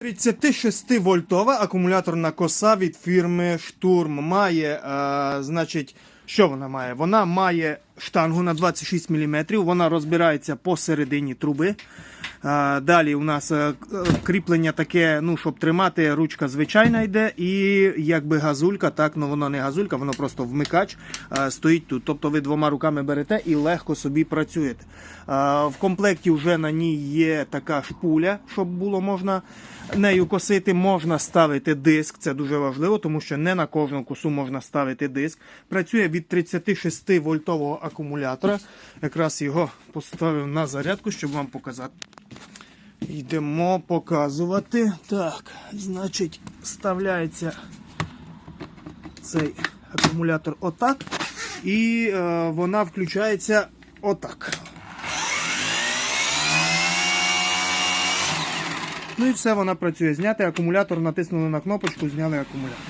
36 вольтова акумуляторна коса від фірми Штурм має, е, значить, що вона має? Вона має штангу на 26 мм, вона розбирається посередині труби. Далі у нас е, е, кріплення таке, ну, щоб тримати, ручка звичайна йде, і якби газулька, так, ну воно не газулька, воно просто вмикач е, стоїть тут. Тобто ви двома руками берете і легко собі працюєте. В комплекті вже на ній є така шпуля, щоб було можна нею косити. Можна ставити диск, це дуже важливо, тому що не на кожну косу можна ставити диск. Працює від 36 вольтового акумулятора. Якраз його поставив на зарядку, щоб вам показати. Йдемо показувати. Так, значить, вставляється цей акумулятор отак, і е, вона включається отак. Ну і все, вона працює. Зняти акумулятор, натиснули на кнопочку, зняли акумулятор.